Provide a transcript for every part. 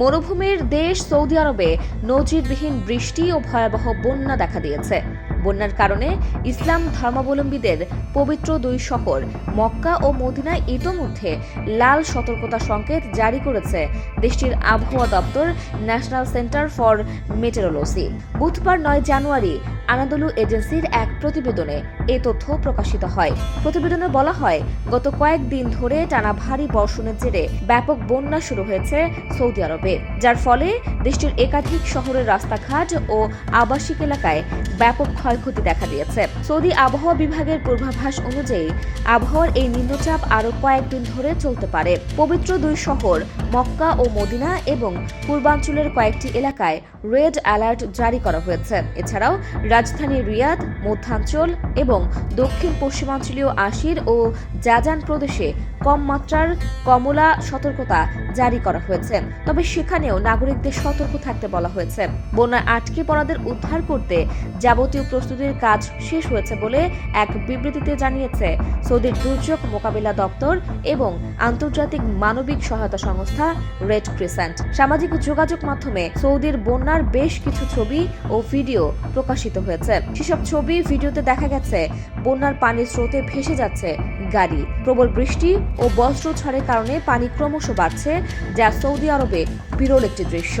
মরুভূমির দেশ সৌদি আরবে নজিরবিহীন বৃষ্টি ও ভয়াবহ বন্যা দেখা দিয়েছে। বন্যার কারণে ইসলাম ধর্মাবলম্বীদের পবিত্র দুই শহর, মক্কা ও মদিনায় ইতোমধ্যে লাল সতর্কতা সংকেত জারি করেছে দেশটির আবহাওয়া দপ্তর ন্যাশনাল সেন্টার ফর মেটেরোলজি। বুধবার নয় জানুয়ারি আনাদলু এজেন্সির এক প্রতিবেদনে এ তথ্য প্রকাশিত হয়। প্রতিবেদনে বলা হয়, গত কয়েকদিন ধরে টানা ভারী বর্ষণের জেরে ব্যাপক বন্যা শুরু হয়েছে সৌদি আরবে, যার ফলে দেশটির একাধিক শহরের রাস্তাঘাট ও আবাসিক এলাকায় ব্যাপক ক্ষয়ক্ষতি দেখা দিয়েছে। সৌদি আবহাওয়া বিভাগের পূর্বাভাস অনুযায়ী, আবহাওয়ার এই নিম্নচাপ আরও কয়েকদিন ধরে চলতে পারে। পবিত্র দুই শহর, মক্কা ও মদিনা এবং পূর্বাঞ্চলের কয়েকটি এলাকায় রেড অ্যালার্ট জারি করা হয়েছে। এছাড়াও রাজধানী রিয়াদ, মধ্যাঞ্চল এবং দক্ষিণ পশ্চিমাঞ্চলীয় আশির ও জাজান প্রদেশে কম মাত্রার কমলা সতর্কতা জারি করা হয়েছে। তবে সেখানেও নাগরিকদের সতর্ক থাকতে বলা হয়েছে। বন্যায় আটকে পড়াদের উদ্ধার করতে যাবতীয় প্রস্তুতির কাজ শেষ হয়েছে বলে এক বিবৃতিতে জানিয়েছে সৌদির দুর্যোগ মোকাবিলা দপ্তর এবং আন্তর্জাতিক মানবিক সহায়তা সংস্থা রেড ক্রিসেন্ট। সামাজিক যোগাযোগ মাধ্যমে সৌদির বন্যার বেশ কিছু ছবি ও ভিডিও প্রকাশিত হয়েছে। সেসব ছবি ভিডিওতে দেখা গেছে, বন্যার পানির স্রোতে ভেসে যাচ্ছে গাড়ি। প্রবল বৃষ্টি ও বস্ত্র ঝড়ের কারণে পানি ক্রমশ বাড়ছে, যা সৌদি আরবে বিরল একটি দৃশ্য।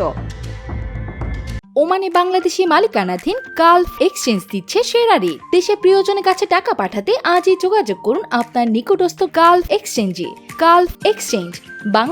ওমানে বাংলাদেশি মালিকানাধীন গালফ এক্সচেঞ্জ দিচ্ছে সেরা রেট দেশে প্রিয়জনের কাছে টাকা পাঠাতে আজই যোগাযোগ করুন আপনার নিকটস্থ গালফ এক্সচেঞ্জে। Gulf exchange, Bangla